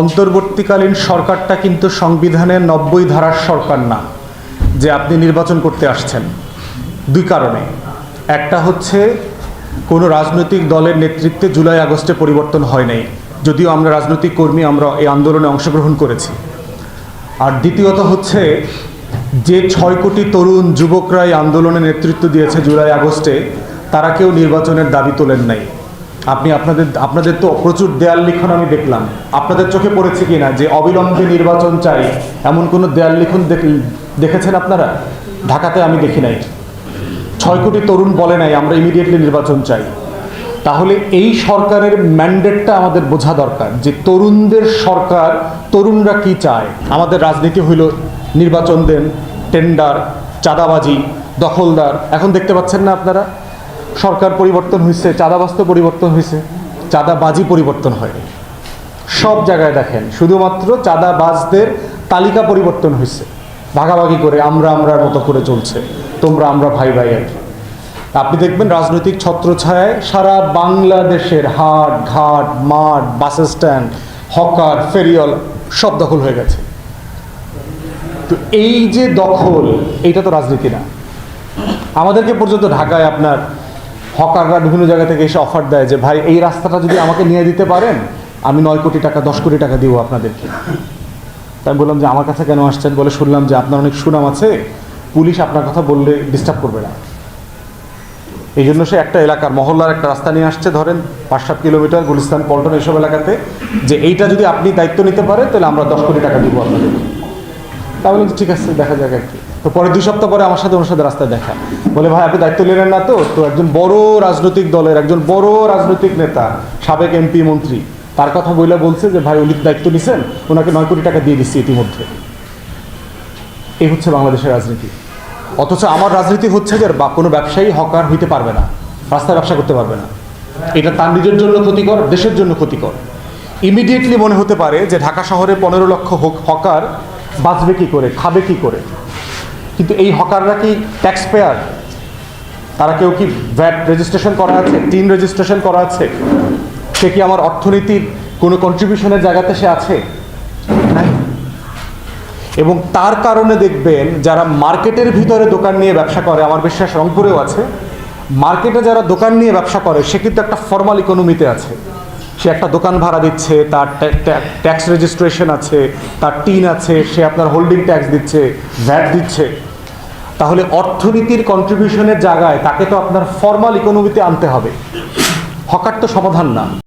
অন্তর্বর্তীকালীন সরকারটা কিন্তু সংবিধানের নব্বই ধারার সরকার না, যে আপনি নির্বাচন করতে আসছেন। দুই কারণে। একটা হচ্ছে, কোনো রাজনৈতিক দলের নেতৃত্বে জুলাই আগস্টে পরিবর্তন হয় নাই। যদিও আমরা রাজনৈতিক কর্মী, আমরা এই আন্দোলনে অংশগ্রহণ করেছি। আর দ্বিতীয়ত হচ্ছে, যে ছয় কোটি তরুণ যুবকরা এই আন্দোলনে নেতৃত্ব দিয়েছে জুলাই আগস্টে, তারা কেউ নির্বাচনের দাবি তোলেন নাই। আপনি আপনাদের আপনাদের তো প্রচুর দেয়াল লিখন আমি দেখলাম। আপনাদের চোখে পড়েছে কি না যে অবিলম্বে নির্বাচন চাই? এমন কোনো দেয়াল লিখন দেখেছেন আপনারা? ঢাকাতে আমি দেখি নাই। ছয় কোটি তরুণ বলে নাই, আমরা ইমিডিয়েটলি নির্বাচন চাই। তাহলে এই সরকারের ম্যান্ডেটটা আমাদের বোঝা দরকার যে তরুণদের সরকার, তরুণরা কি চায়? আমাদের রাজনীতি হইল নির্বাচন দেন টেন্ডার চাঁদাবাজি, দখলদার। এখন দেখতে পাচ্ছেন না আপনারা? সরকার পরিবর্তন হয়েছে চাঁদাবাজ তো পরিবর্তন হয়েছে চাঁদাবাজি পরিবর্তন হয়নি সব জায়গায় দেখেন, শুধুমাত্র চাঁদাবাজদের তালিকা পরিবর্তন হয়েছে ভাগাভাগি করে আমরা আমরার মতো করে চলছে, তোমরা আমরা ভাই ভাই আর কি। আপনি দেখবেন রাজনৈতিক ছত্রছায়ায় সারা বাংলাদেশের হাট, ঘাট, মাঠ, বাস স্ট্যান্ড, হকার ফেরিয়ল সব দখল হয়ে গেছে। তো এই যে দখল এইটা তো রাজনীতি না। আমাদেরকে পর্যন্ত ঢাকায় আপনার হকাররা বিভিন্ন জায়গা থেকে এসে অফার দেয় যে, ভাই, এই রাস্তাটা যদি আমাকে নিয়ে দিতে পারেন, আমি নয় কোটি টাকা, দশ কোটি টাকা দিব আপনাদেরকে। তাই বললাম যে, আমার কাছে কেন আসছেন? বলে শুনলাম যে, আপনার অনেক সুনাম আছে, পুলিশ আপনার কথা বললে ডিস্টার্ব করবে না। এই জন্য সে একটা এলাকার, মহল্লার একটা রাস্তা নিয়ে আসছে, ধরেন পাঁচ সাত কিলোমিটার গুলিস্তান, পল্টন এইসব এলাকাতে, যে এইটা যদি আপনি দায়িত্ব নিতে পারেন, তাহলে আমরা দশ কোটি টাকা দিব আপনাদেরকে। তা বললাম যে, ঠিক আছে, দেখা যাক আর কি। তো পরে দুই সপ্তাহ পরে আমার সাথে ওনার সাথে রাস্তায় দেখা। বলে, ভাই, আপনি দায়িত্ব নিলেন না তো? তো একজন বড় রাজনৈতিক দলের, একজন বড় রাজনৈতিক নেতা, সাবেক এমপি, মন্ত্রী, তার কথা বইলে বলছে যে, ভাই, উনি দায়িত্ব নিছেন ওনাকে নয় কোটি টাকা দিয়ে দিচ্ছি ইতিমধ্যে। এই হচ্ছে বাংলাদেশের রাজনীতি। অথচ আমার রাজনীতি হচ্ছে যে, বা কোনো ব্যবসায়ী হকার হইতে পারবে না, রাস্তায় ব্যবসা করতে পারবে না। এটা তার নিজের জন্য ক্ষতিকর, দেশের জন্য ক্ষতিকর। ইমিডিয়েটলি মনে হতে পারে যে, ঢাকা শহরে পনেরো লক্ষ হক- হকার বাঁচবে কি করে, খাবে কি করে? কিন্তু এই হকাররা কি ট্যাক্স পেয়ার তারা কেউ কি ভ্যাট রেজিস্ট্রেশন করা আছে? টিন রেজিস্ট্রেশন করা আছে? সে কি আমার অর্থনীতির কোনো কন্ট্রিবিউশনের জায়গাতে সে আছে? এবং তার কারণে দেখবেন যারা মার্কেটের ভিতরে দোকান নিয়ে ব্যবসা করে, আমার বিশ্বাস রংপুরেও আছে, মার্কেটে যারা দোকান নিয়ে ব্যবসা করে, সে কিন্তু একটা ফর্মাল ইকোনমিতে আছে। সে একটা দোকান ভাড়া দিচ্ছে, তার ট্যাক্স রেজিস্ট্রেশন আছে, তার টিন আছে, সে আপনার হোল্ডিং ট্যাক্স দিচ্ছে ভ্যাট দিচ্ছে। তাহলে অর্থনীতির কন্ট্রিবিউশনের জায়গায় তাকে তো আপনার ফর্মাল ইকোনমিতে আনতে হবে। হকার তো সমাধান না।